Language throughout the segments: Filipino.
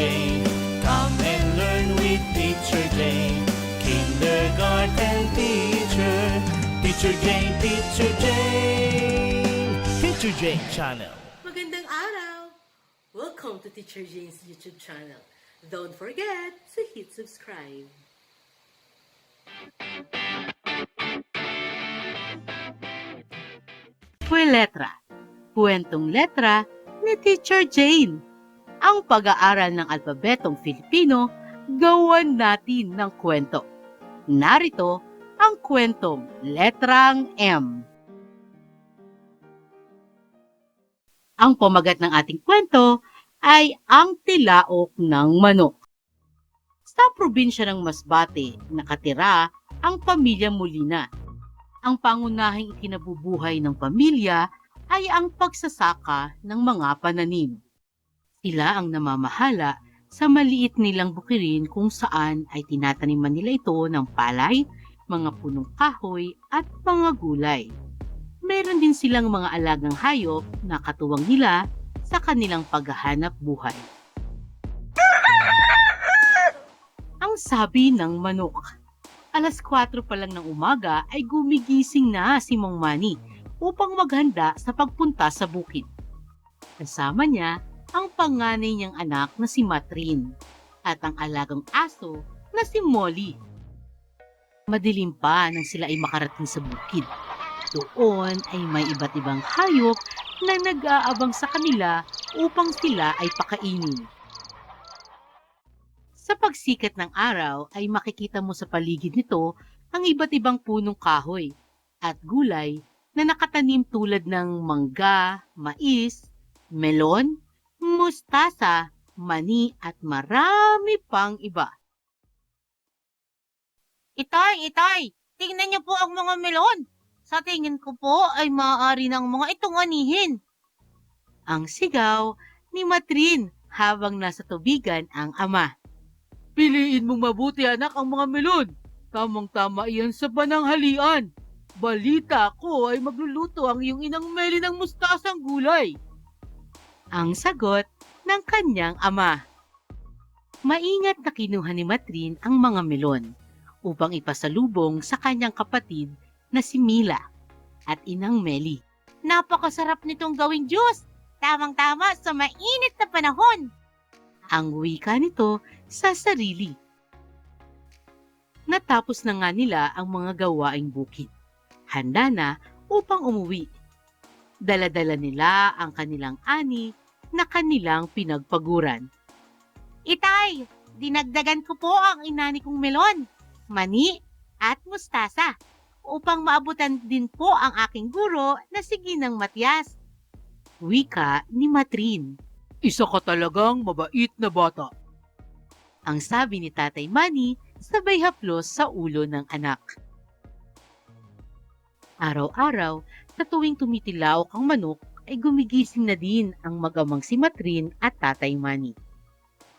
Jane. Come and learn with Teacher Jane. Kindergarten teacher. Teacher Jane, Teacher Jane. Teacher Jane Channel. Magandang araw! Welcome to Teacher Jane's YouTube channel. Don't forget to hit subscribe. Pwe Letra Kwentong letra ni Teacher Jane Ang pag-aaral ng alpabetong Filipino gawan natin ng kwento. Narito ang kwentong Letrang M. Ang pamagat ng ating kwento ay ang tilaok ng manok. Sa probinsya ng Masbate, nakatira ang pamilya Molina. Ang pangunahing ikinabubuhay ng pamilya ay ang pagsasaka ng mga pananim. Sila ang namamahala sa maliit nilang bukirin kung saan ay tinataniman nila ito ng palay, mga punong kahoy at mga gulay meron din silang mga alagang hayop na katuwang nila sa kanilang paghahanap buhay. Ang sabi ng manok, alas 4 pa lang ng umaga ay gumigising na si Mang Mani upang maghanda sa pagpunta sa bukid. Kasama niya ang panganay niyang anak na si Matrin at ang alagang aso na si Molly. Madilim pa nang sila ay makarating sa bukid. Doon ay may iba't ibang hayop na nag-aabang sa kanila upang sila ay pakainin. Sa pagsikat ng araw ay makikita mo sa paligid nito ang iba't ibang punong kahoy at gulay na nakatanim tulad ng mangga, mais, melon, mustasa, mani at marami pang iba. Itay, itay, tingnan niyo po ang mga melon. Sa tingin ko po ay maaari ng mga itong anihin. Ang sigaw ni Matrin habang nasa tubigan ang ama. Piliin mong mabuti anak ang mga melon. Tamang-tama iyan sa pananghalian. Balita ko ay magluluto ang iyong inang meli ng mustasang gulay. Ang sagot ng kanyang ama. Maingat na kinuha ni Matrin ang mga melon upang ipasalubong sa kanyang kapatid na si Mila at inang Meli. Napakasarap nitong gawing juice! Tamang-tama sa mainit na panahon! Ang wika nito sa sarili. Natapos na nga nila ang mga gawaing bukid. Handa na upang umuwi. Daladala nila ang kanilang ani na kanilang pinagpaguran. Itay, dinagdagan ko po ang inani kong melon, mani at mustasa upang maabutan din po ang aking guro na si Ginang Matias. Wika ni Matrin. Isa ka talagang mabait na bata. Ang sabi ni Tatay Manny sabay haplos sa ulo ng anak. Araw-araw, sa tuwing tumitilaok ang manok, ay gumigising na din ang magamang si Matrin at Tatay Manny.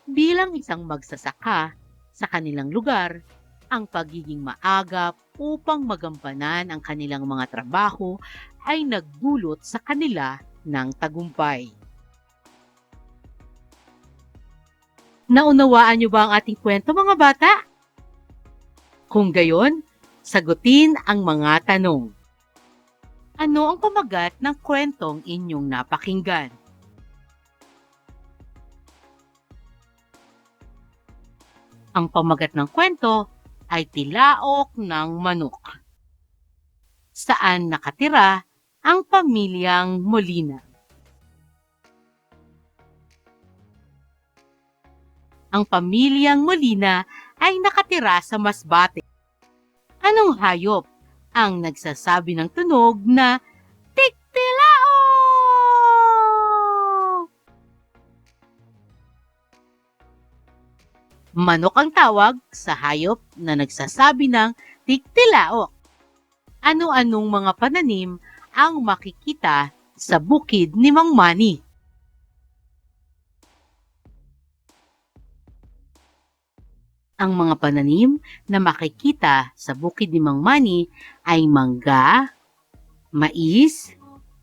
Bilang isang magsasaka sa kanilang lugar, ang pagiging maagap upang magampanan ang kanilang mga trabaho ay nagdulot sa kanila ng tagumpay. Naunawaan niyo ba ang ating kwento mga bata? Kung gayon, sagutin ang mga tanong. Ano ang pamagat ng kwentong inyong napakinggan? Ang pamagat ng kwento ay tilaok ng manok. Saan nakatira ang pamilyang Molina? Ang pamilyang Molina ay nakatira sa Masbate. Anong hayop ang nagsasabi ng tunog na Tiktilao? Manok ang tawag sa hayop na nagsasabi ng tiktilaok. Ano-anong mga pananim ang makikita sa bukid ni Mang Mani? Ang mga pananim na makikita sa bukid ni Mang Mani ay mangga, mais,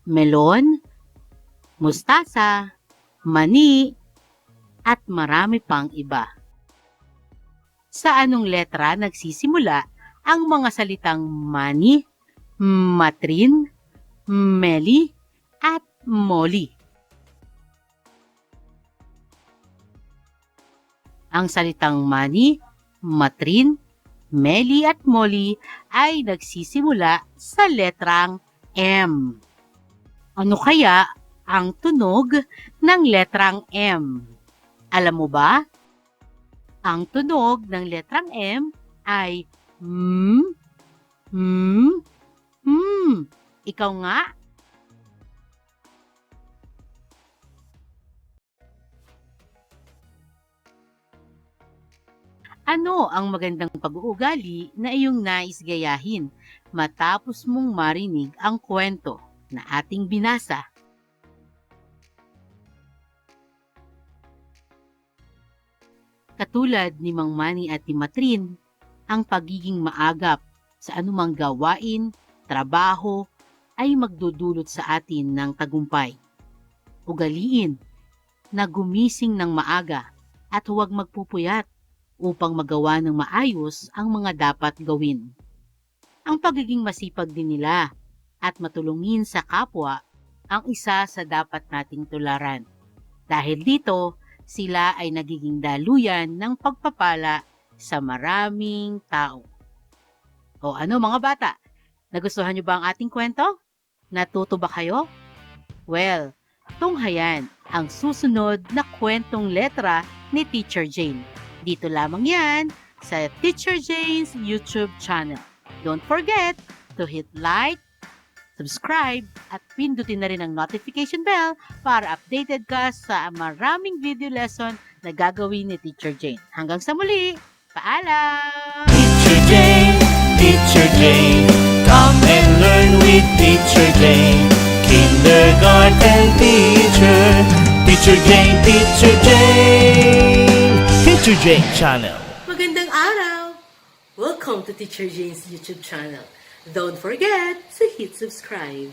melon, mustasa, mani, at marami pang iba. Sa anong letra nagsisimula ang mga salitang mani, matrin, meli, at molly? Ang salitang mani, matrin, meli at molly ay nagsisimula sa letrang M. Ano kaya ang tunog ng letrang M? Alam mo ba? Ang tunog ng letrang M ay M, M, M. Ikaw nga? Ano ang magandang pag-uugali na iyong nais gayahin matapos mong marinig ang kwento na ating binasa? Katulad ni Mang Mani at ni Matrin, ang pagiging maagap sa anumang gawain, trabaho, ay magdudulot sa atin ng tagumpay. Ugaliin na gumising ng maaga at huwag magpupuyat upang magawa ng maayos ang mga dapat gawin. Ang pagiging masipag din nila at matulungin sa kapwa ang isa sa dapat nating tularan. Dahil dito, sila ay nagiging daluyan ng pagpapala sa maraming tao. O ano mga bata, nagustuhan niyo ba ang ating kwento? Natuto ba kayo? Well, tunghayan ang susunod na kwentong letra ni Teacher Jane. Dito lamang yan sa Teacher Jane's YouTube channel. Don't forget to hit like, subscribe, at pindutin na rin ang notification bell para updated ka sa maraming video lesson na gagawin ni Teacher Jane. Hanggang sa muli, paalam! Teacher Jane, Teacher Jane, come and learn with Teacher Jane. Kindergarten teacher, Teacher Jane, Teacher Jane, Teacher Jane Channel. Magandang araw! Welcome to Teacher Jane's YouTube channel. Don't forget to hit subscribe.